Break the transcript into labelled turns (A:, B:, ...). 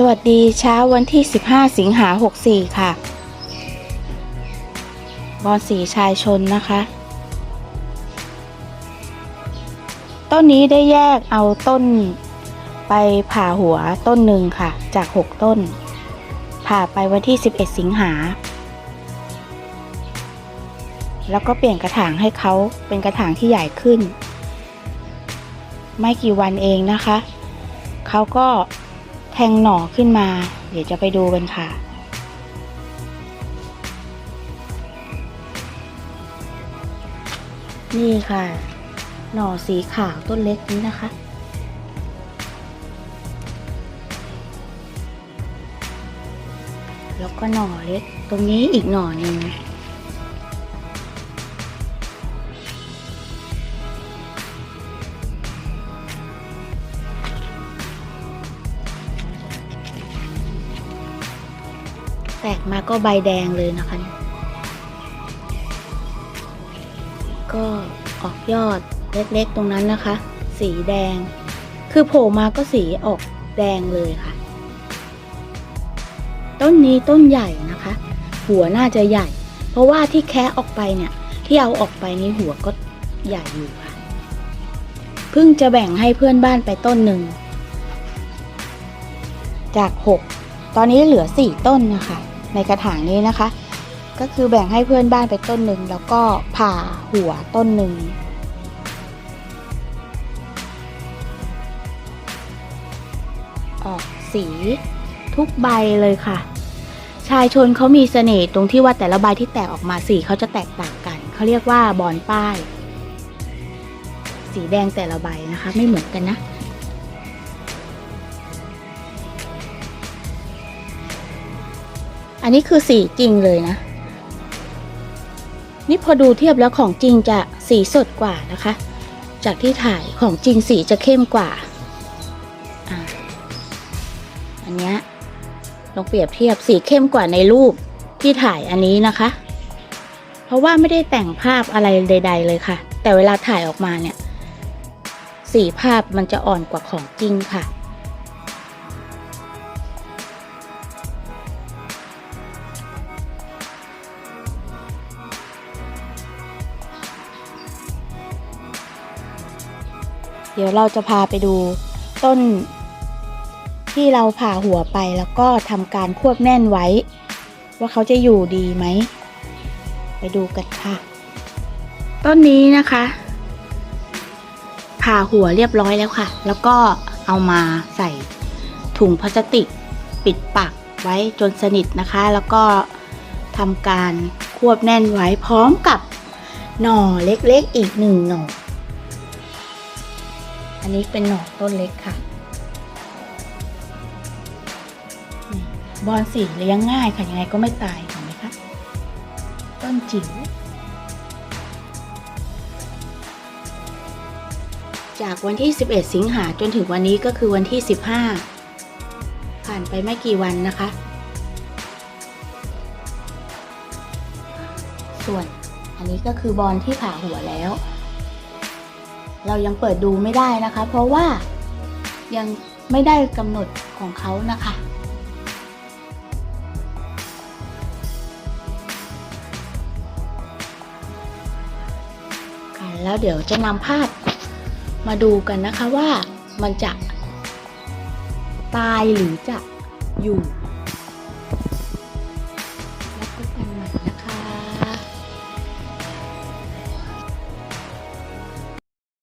A: สวัสดีเช้าวันที่ 15 สิงหา 64 ค่ะ บอนสีชายชนนะคะ ต้นนี้ได้แยกเอาต้น ไปผ่าหัวต้นหนึ่งค่ะ จาก 6 ต้น ผ่าไปวันที่ 11 สิงหา แล้วก็เปลี่ยนกระถางให้เขาเป็นกระถางที่ใหญ่ขึ้น ไม่กี่วันเองนะคะ เขาก็ แทงหน่อขึ้นมา เดี๋ยวจะไปดูกันค่ะ นี่ค่ะ หน่อสีขาวต้นเล็กนี้นะคะ แล้วก็หน่อเล็กตรงนี้อีกหน่อหนึ่ง แตกมาก็ใบแดงเลยนะคะก็ออกยอดเล็กๆตรงนั้นนะคะ สีแดง คือโผล่มาก็สีออกแดงเลยค่ะ ต้นนี้ต้นใหญ่นะคะ หัวน่าจะใหญ่ เพราะว่าที่แคะออกไปเนี่ย ที่เอาออกไปนี้หัวก็ใหญ่อยู่ค่ะ เพิ่งจะแบ่งให้เพื่อนบ้านไปต้นหนึ่ง จากหกตอนนี้เหลือสี่ต้นนะคะ ในกระถางนี้นะคะ ก็คือแบ่งให้เพื่อนบ้านไปต้นหนึ่งแล้วก็ผ่าหัวต้นหนึ่งออกสีทุกใบเลยค่ะ ชายชนเขามีเสน่ห์ตรงที่ว่าแต่ละใบที่แตกออกมาสีเขาจะแตกต่างกัน เขาเรียกว่าบอนป้าย สีแดงแต่ละใบนะคะ ไม่เหมือนกันนะ อันนี้คือสีจริงเลยนะ นี่พอดูเทียบแล้วของจริงจะสีสดกว่านะคะ จากที่ถ่ายของจริงสีจะเข้มกว่าอันเนี้ยลองเปรียบเทียบสีเข้มกว่าในรูปที่ถ่ายอันนี้นะคะ เพราะว่าไม่ได้แต่งภาพอะไรใด ๆ เลยค่ะ แต่เวลาถ่ายออกมาเนี่ย สีภาพมันจะอ่อนกว่าของจริงค่ะ เดี๋ยวเราจะพาไปดูต้น ที่เราผ่าหัวไปแล้วก็ทำการควบแน่นไว้ ว่าเขาจะอยู่ดีไหม ไปดูกันค่ะ ต้นนี้นะคะ ผ่าหัวเรียบร้อยแล้วค่ะ แล้วก็เอามาใส่ถุงพลาสติกปิดปากไว้จนสนิทนะคะ แล้วก็ทำการควบแน่นไว้พร้อมกับหน่อเล็กๆอีกหนึ่งหน่อ อันนี้เป็นหน่อต้นเล็กค่ะบอนสีเลี้ยงง่ายค่ะ ยังไงก็ไม่ตายเห็นไหมคะ ต้นจิ๋วจากวันที่ 11 สิงหาจนถึงวันนี้ก็คือวันที่ 15 ผ่านไปไม่กี่วันนะคะ ส่วนอันนี้ก็คือบอลที่ผ่าหัวแล้ว เรายังเปิดดูไม่ได้นะคะ เพราะว่ายังไม่ได้กำหนดของเขานะคะ แล้วเดี๋ยวจะนำภาพมาดูกันนะคะว่ามันจะตายหรือจะอยู่